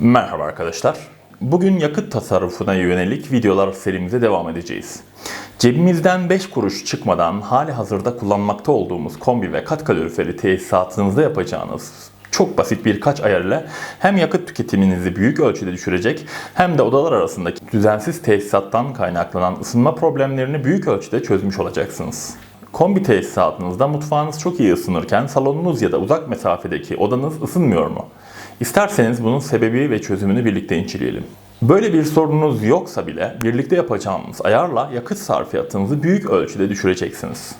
Merhaba arkadaşlar. Bugün yakıt tasarrufuna yönelik videolar serimize devam edeceğiz. Cebimizden 5 kuruş çıkmadan hali hazırda kullanmakta olduğumuz kombi ve kat kaloriferi tesisatınızda yapacağınız çok basit birkaç ayar ile hem yakıt tüketiminizi büyük ölçüde düşürecek hem de odalar arasındaki düzensiz tesisattan kaynaklanan ısınma problemlerini büyük ölçüde çözmüş olacaksınız. Kombi tesisatınızda mutfağınız çok iyi ısınırken salonunuz ya da uzak mesafedeki odanız ısınmıyor mu? İsterseniz bunun sebebi ve çözümünü birlikte inceleyelim. Böyle bir sorununuz yoksa bile birlikte yapacağımız ayarla yakıt sarfiyatınızı büyük ölçüde düşüreceksiniz.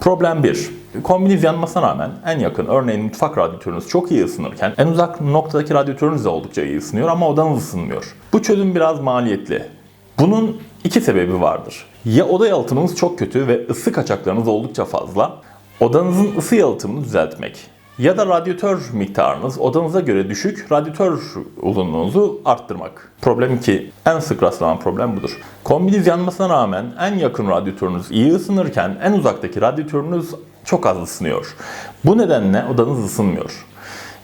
Problem 1. Kombiniz yanmasına rağmen en yakın örneğin mutfak radyatörünüz çok iyi ısınırken en uzak noktadaki radyatörünüz de oldukça iyi ısınıyor ama odanız ısınmıyor. Bu çözüm biraz maliyetli. Bunun iki sebebi vardır. Ya oda yalıtımınız çok kötü ve ısı kaçaklarınız oldukça fazla, odanızın ısı yalıtımını düzeltmek. Ya da radyatör miktarınız odanıza göre düşük, radyatör uzunluğunuzu arttırmak. Problem 2. En sık rastlanan problem budur. Kombiniz yanmasına rağmen en yakın radyatörünüz iyi ısınırken en uzaktaki radyatörünüz çok az ısınıyor. Bu nedenle odanız ısınmıyor.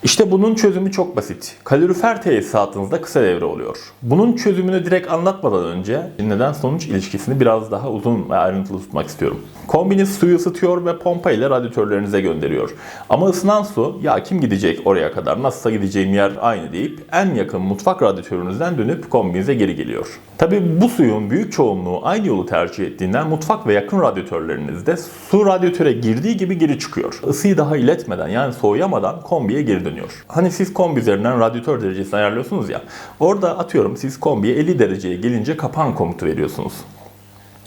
İşte bunun çözümü çok basit. Kalorifer tesisatınızda kısa devre oluyor. Bunun çözümünü direkt anlatmadan önce neden sonuç ilişkisini biraz daha uzun ve ayrıntılı tutmak istiyorum. Kombiniz suyu ısıtıyor ve pompa ile radyatörlerinize gönderiyor. Ama ısınan su ya kim gidecek oraya kadar nasılsa gideceğim yer aynı deyip en yakın mutfak radyatörünüzden dönüp kombinize geri geliyor. Tabi bu suyun büyük çoğunluğu aynı yolu tercih ettiğinden mutfak ve yakın radyatörlerinizde su radyatöre girdiği gibi geri çıkıyor. Isıyı daha iletmeden yani soğuyamadan kombiye geri dönüyor. Hani siz kombi üzerinden radyatör derecesini ayarlıyorsunuz ya. Orada atıyorum siz kombiye 50 dereceye gelince kapan komutu veriyorsunuz.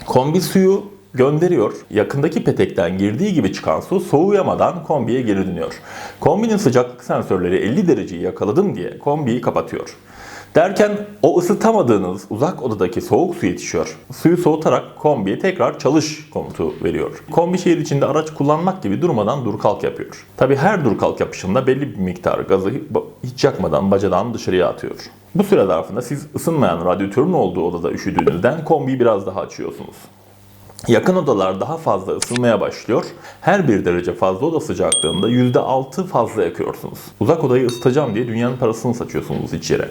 Kombi suyu gönderiyor. Yakındaki petekten girdiği gibi çıkan su soğuyamadan kombiye geri dönüyor. Kombinin sıcaklık sensörleri 50 dereceyi yakaladım diye kombiyi kapatıyor. Derken o ısıtamadığınız uzak odadaki soğuk su yetişiyor. Suyu soğutarak kombiye tekrar çalış komutu veriyor. Kombi şehir içinde araç kullanmak gibi durmadan dur kalk yapıyor. Tabi her dur kalk yapışında belli bir miktar gazı hiç yakmadan bacadan dışarıya atıyor. Bu süre zarfında siz ısınmayan radyatörün olduğu odada üşüdüğünüzden kombiyi biraz daha açıyorsunuz. Yakın odalar daha fazla ısınmaya başlıyor. Her bir derece fazla oda sıcaklığında %6 fazla yakıyorsunuz. Uzak odayı ısıtacağım diye dünyanın parasını saçıyorsunuz içeri.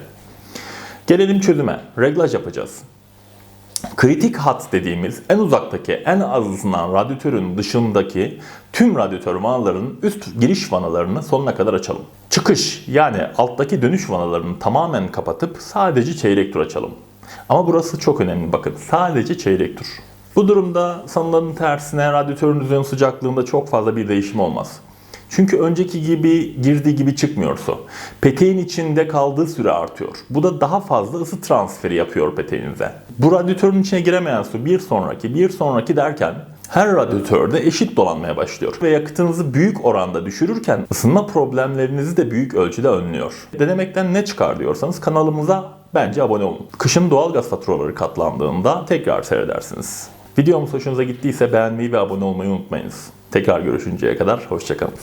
Gelelim çözüme. Reglaj yapacağız. Kritik hat dediğimiz en uzaktaki en az ısınan radyatörün dışındaki tüm radyatör vanalarının üst giriş vanalarını sonuna kadar açalım. Çıkış yani alttaki dönüş vanalarını tamamen kapatıp sadece çeyrek tur açalım. Ama burası çok önemli bakın sadece çeyrek tur. Bu durumda sanılanın tersine radyatörünüzün sıcaklığında çok fazla bir değişim olmaz. Çünkü önceki gibi girdiği gibi çıkmıyor su. Peteğin içinde kaldığı süre artıyor. Bu da daha fazla ısı transferi yapıyor peteğinize. Bu radyatörün içine giremeyen su bir sonraki bir sonraki derken her radyatörde eşit dolanmaya başlıyor ve yakıtınızı büyük oranda düşürürken ısınma problemlerinizi de büyük ölçüde önlüyor. Denemekten ne çıkar diyorsanız kanalımıza bence abone olun. Kışın doğalgaz faturaları katlandığında tekrar seyredersiniz. Videomuz hoşunuza gittiyse beğenmeyi ve abone olmayı unutmayınız. Tekrar görüşünceye kadar hoşçakalın.